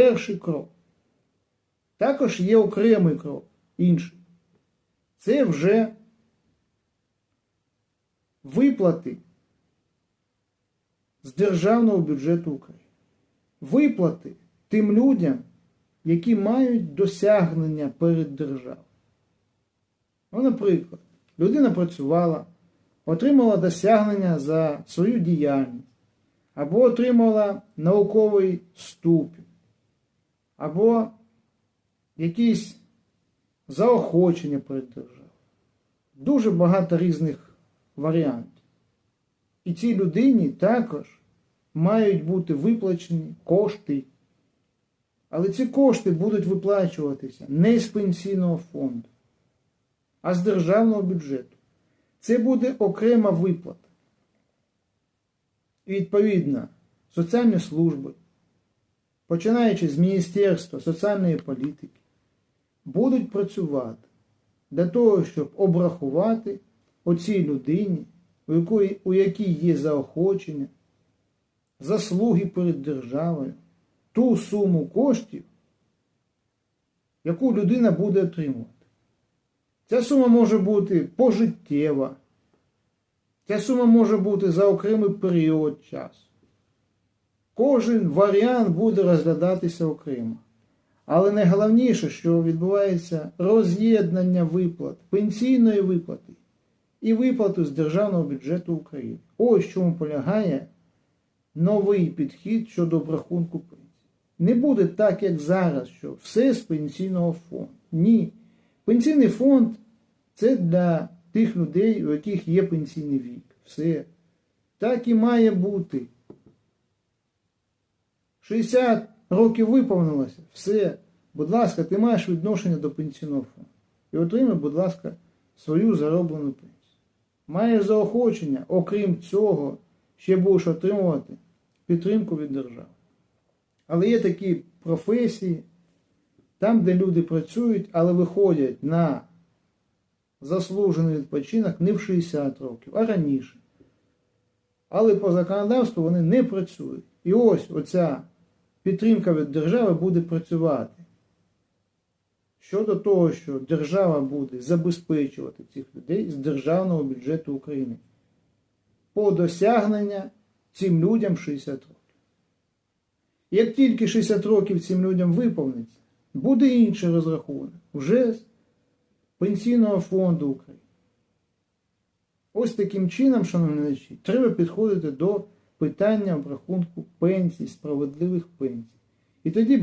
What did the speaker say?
перший крок. Також є окремий крок, інший. Це вже виплати з державного бюджету України. Виплати тим людям, які мають досягнення перед державою. Ну, наприклад, людина працювала, отримала досягнення за свою діяльність, або отримала науковий ступінь, або якісь заохочення перед державою. Дуже багато різних варіантів. І цій людині також мають бути виплачені кошти. Але ці кошти будуть виплачуватися не з пенсійного фонду, а з державного бюджету. Це буде окрема виплата. І відповідно, соціальні служби, починаючи з Міністерства соціальної політики, будуть працювати для того, щоб обрахувати оцій людині, у якої, у якій є заохочення, заслуги перед державою, ту суму коштів, яку людина буде отримувати. Ця сума може бути пожиттєва, ця сума може бути за окремий період часу. Кожен варіант буде розглядатися окремо. Але найголовніше, що відбувається роз'єднання виплат, пенсійної виплати і виплати з Державного бюджету України. Ось чому полягає новий підхід щодо обрахунку пенсії. Не буде так, як зараз, що все з пенсійного фонду. Ні. Пенсійний фонд це для тих людей, у яких є пенсійний вік. Все. Так і має бути. 60 років виповнилося, все. Будь ласка, ти маєш відношення до пенсійного фонду. І отримай, будь ласка, свою зароблену пенсію. Маєш заохочення, окрім цього, ще будеш отримувати підтримку від держави. Але є такі професії, там, де люди працюють, але виходять на заслужений відпочинок не в 60 років, а раніше. Але по законодавству вони не працюють. І ось оця підтримка від держави буде працювати. Щодо того, що держава буде забезпечувати цих людей з державного бюджету України по досягнення цим людям 60 років. Як тільки 60 років цим людям виповниться, буде інший розрахунок вже з Пенсійного фонду України. Ось таким чином, шановні треба підходити до питання обрахунку пенсій, справедливих пенсій. І тоді